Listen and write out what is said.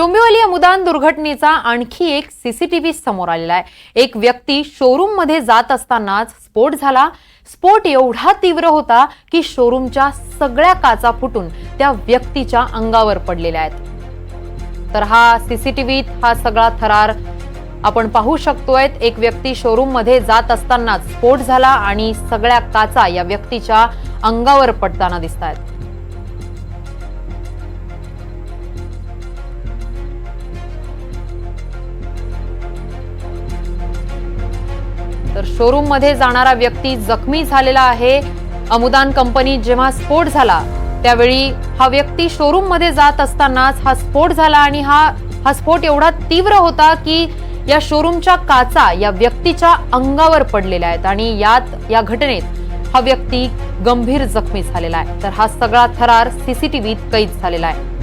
डोंबिवली अमुदान दुर्घटनेचा आणखी एक सीसीटीव्ही समोर आलेला आहे. एक व्यक्ती शोरूममध्ये जात असतानाच स्फोट झाला. स्फोट एवढा तीव्र होता की शोरूमच्या सगळ्या काचा फुटून त्या व्यक्तीच्या अंगावर पडलेल्या आहेत. तर हा सीसीटीव्हीत हा सगळा थरार आपण पाहू शकतोय एक व्यक्ती शोरूममध्ये जात असतानाच स्फोट झाला आणि सगळ्या काचा या व्यक्तीच्या अंगावर पडताना दिसत आहेत तर शोरूममध्ये जाणारा व्यक्ती जखमी झालेला आहे. अमुदान कंपनी जेव्हा स्फोट झाला त्यावेळी हा व्यक्ती शोरूममध्ये जात असतानाच हा स्फोट झाला आणि हा हा स्फोट एवढा तीव्र होता की या शोरूमच्या काचा या व्यक्तीच्या अंगावर पडलेल्या आहेत आणि यात या घटनेत हा व्यक्ती गंभीर जखमी झालेला आहे. तर हा सगळा थरार सीसीटीव्हीत कैद झालेला आहे.